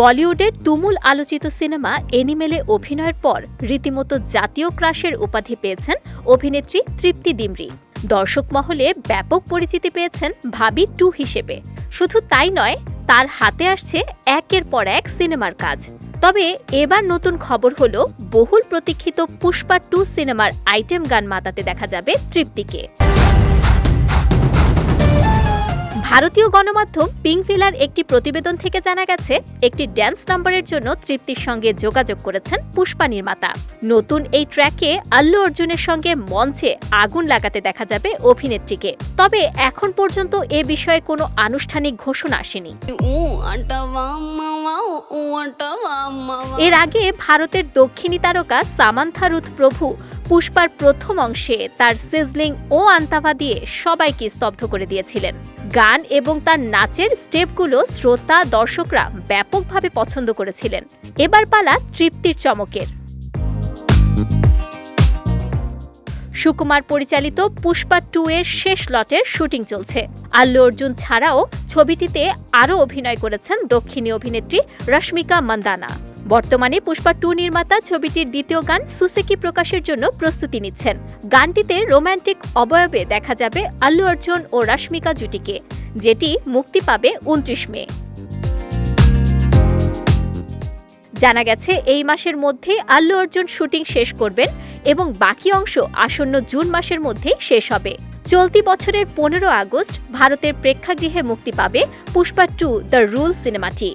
বলিউডের তুমুল আলোচিত সিনেমা এনিমেলে অভিনয়ের পর রীতিমতো জাতীয় ক্রাশের উপাধি পেয়েছেন অভিনেত্রী তৃপ্তি দিমরি দর্শক মহলে ব্যাপক পরিচিতি পেয়েছেন ভাবি টু হিসেবে। শুধু তাই নয়, তার হাতে আসছে একের পর এক সিনেমার কাজ। তবে এবার নতুন খবর হলো, বহুল প্রতীক্ষিত পুষ্পা টু সিনেমার আইটেম গান মাতাতে দেখা যাবে তৃপ্তিকে। ভারতীয় গণমাধ্যম পিংফিলার একটি প্রতিবেদন থেকে জানা গেছে, একটি ড্যান্স নাম্বারের জন্য তৃপ্তির সঙ্গে যোগাযোগ করেছেন পুষ্পা নির্মাতা। নতুন এই ট্র্যাকে আল্লু অর্জুনের সঙ্গে মঞ্চে আগুন লাগাতে দেখা যাবে অভিনেত্রীকে। তবে এখন পর্যন্ত এ বিষয়ে কোনো আনুষ্ঠানিক ঘোষণা আসেনি। এর আগে ভারতের দক্ষিণী তারকা সামান্থা রুথ প্রভু পুষ্পার প্রথম অংশে তার সিজলিং ও আন্তাভা দিয়ে সবাইকে স্তব্ধ করে দিয়েছিলেন। গান এবং তার নাচের স্টেপগুলো শ্রোতা, দর্শকরা ব্যাপকভাবে পছন্দ করেছিলেন। এবার পালা তৃপ্তির চমকের। সুকুমার পরিচালিত পুষ্পা টু এর শেষ লটের শুটিং চলছে। আল্লু অর্জুন ছাড়াও ছবিটিতে আরও অভিনয় করেছেন দক্ষিণী অভিনেত্রী রশ্মিকা মান্দানা। বর্তমানে পুষ্পা টু নির্মাতা ছবিটির দ্বিতীয় গান সুসেকি প্রকাশের জন্য প্রস্তুতি নিচ্ছেন। গানটিতে রোমান্টিক অবয়বে দেখা যাবে আল্লু অর্জুন ও রাশ্মিকা জুটিকে, যেটি মুক্তি পাবে উনত্রিশ মে। জানা গেছে, এই মাসের মধ্যে আল্লু অর্জুন শুটিং শেষ করবেন এবং বাকি অংশ আসন্ন জুন মাসের মধ্যেই শেষ হবে। চলতি বছরের পনেরো আগস্ট ভারতের প্রেক্ষাগৃহে মুক্তি পাবে পুষ্পা টু, দ্য রুল সিনেমাটি।